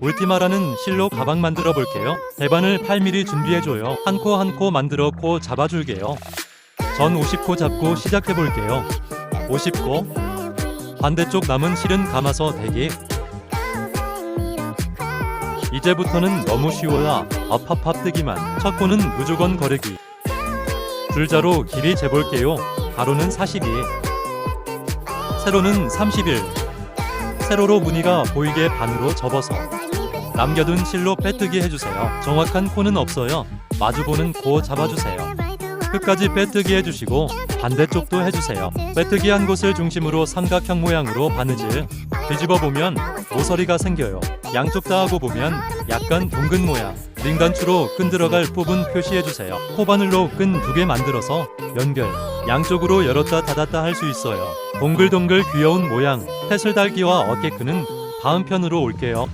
울티마라는 실로 가방 만들어 볼게요. 대반을 8mm 준비해줘요. 한 코 한 코 만들어 코 잡아줄게요. 전 50코 잡고 시작해 볼게요. 50코. 반대쪽 남은 실은 감아서 대기. 이제부터는 너무 쉬워요. 엎합합 뜨기만. 첫 코는 무조건 거르기. 줄자로 길이 재볼게요. 가로는 42. 세로는 31. 세로로 무늬가 보이게 반으로 접어서 남겨둔 실로 빼뜨기 해주세요. 정확한 코는 없어요. 마주보는 코 잡아주세요. 끝까지 빼뜨기 해주시고 반대쪽도 해주세요. 빼뜨기 한 곳을 중심으로 삼각형 모양으로 바느질 뒤집어 보면 모서리가 생겨요. 양쪽 다 하고 보면 약간 둥근 모양. 링단추로 끈 들어갈 부분 표시해주세요. 코바늘로 끈 두 개 만들어서 연결. 양쪽으로 열었다 닫았다 할 수 있어요. 동글동글 귀여운 모양. 태슬 달기와 어깨끈은 다음 편으로 올게요.